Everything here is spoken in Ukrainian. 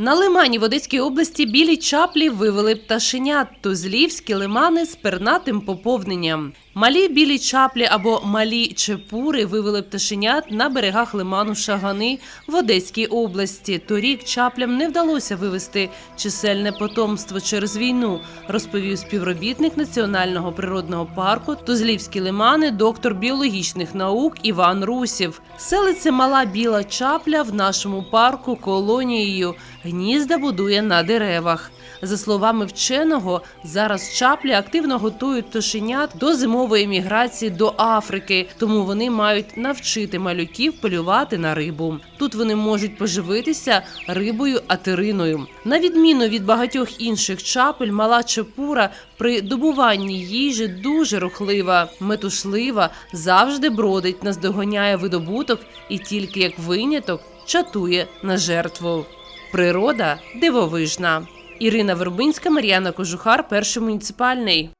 На лимані в Одеській області білі чаплі вивели пташенят, тузлівські лимани з пернатим поповненням. Малі білі чаплі або малі чепури вивели пташенят на берегах лиману Шагани в Одеській області. Торік чаплям не вдалося вивести чисельне потомство через війну, розповів співробітник Національного природного парку Тузлівські лимани, доктор біологічних наук Іван Русів. Селиться мала біла чапля в нашому парку колонією. Гнізда будує на деревах. За словами вченого, зараз чаплі активно готують пташенят до зимової міграції до Африки, тому вони мають навчити малюків полювати на рибу. Тут вони можуть поживитися рибою атериною. На відміну від багатьох інших чапель, мала чепура при добуванні їжі дуже рухлива, метушлива, завжди бродить, наздоганяє видобуток і тільки як виняток чатує на жертву. Природа дивовижна. Ірина Вербинська, Мар'яна Кожухар, перший муніципальний.